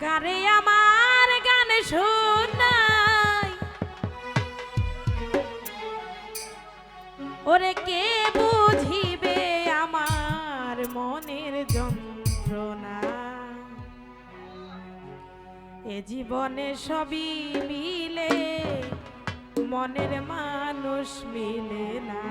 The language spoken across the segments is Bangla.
কারে আমার গান শোনাই। ওরে কে বুঝিবে আমার মনের যন্ত্রণা? এ জীবনে সবই মিলে, মনের মানুষ মিলে না।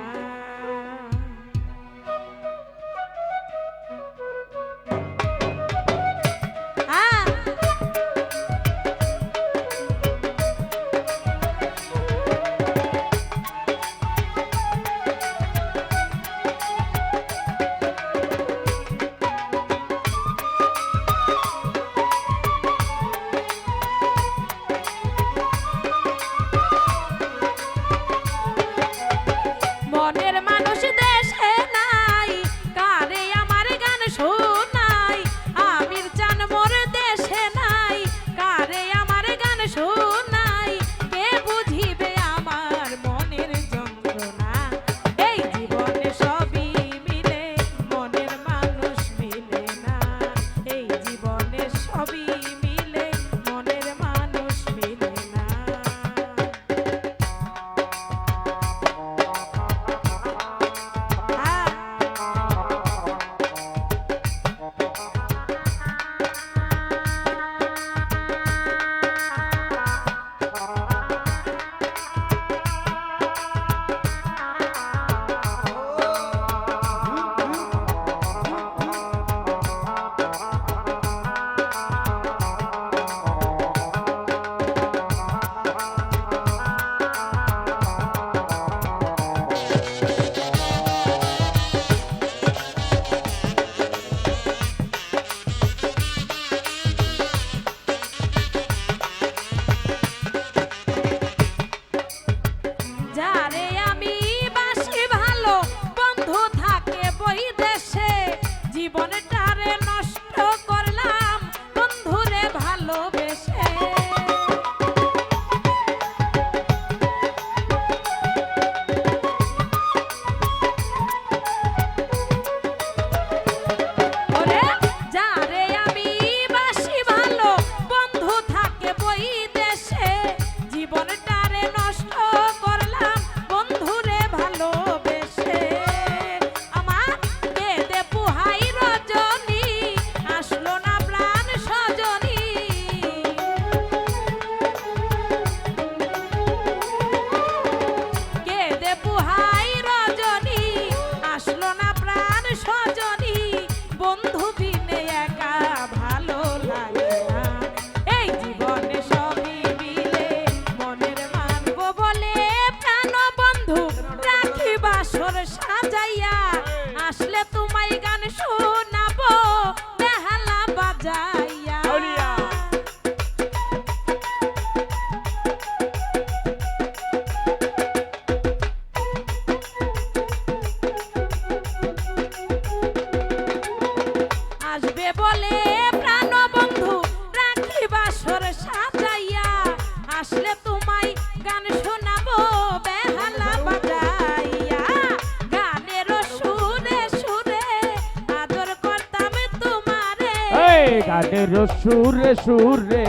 গানের সুরে সুরে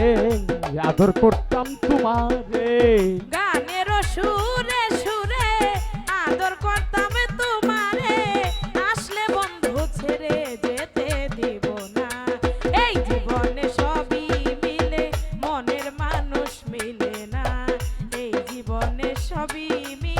আদর করতাম তোমারে। গানের সুরে সুরে আদর করতাম তোমারে। আসলে বন্ধু ছেড়ে যেতে দিব না। এই জীবনে সবই মিলে, মনের মানুষ মিলে না। এই জীবনে সবই মিলে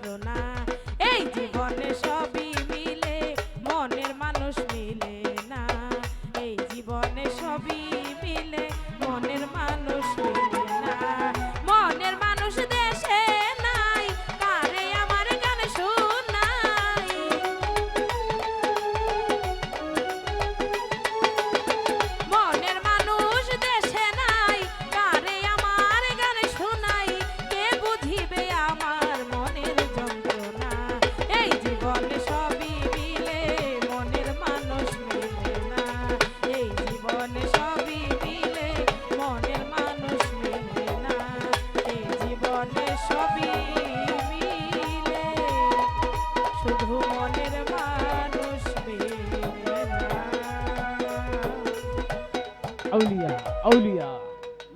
আউলিয়া আউলিয়া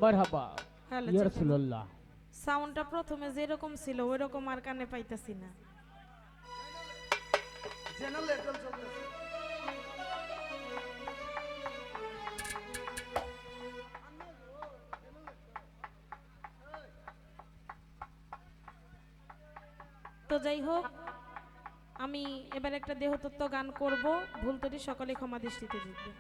মারহাবা ইয়া রাসূলুল্লাহ। সাউন্ডটা প্রথমে যেরকম ছিল ওই রকম আর কানে পাইতাছি না। তো যাই হোক আমি এবার একটা দেহতত্ত্ব গান করব ভুল তরি সকলে ক্ষমা দৃষ্টিতে দেখবে।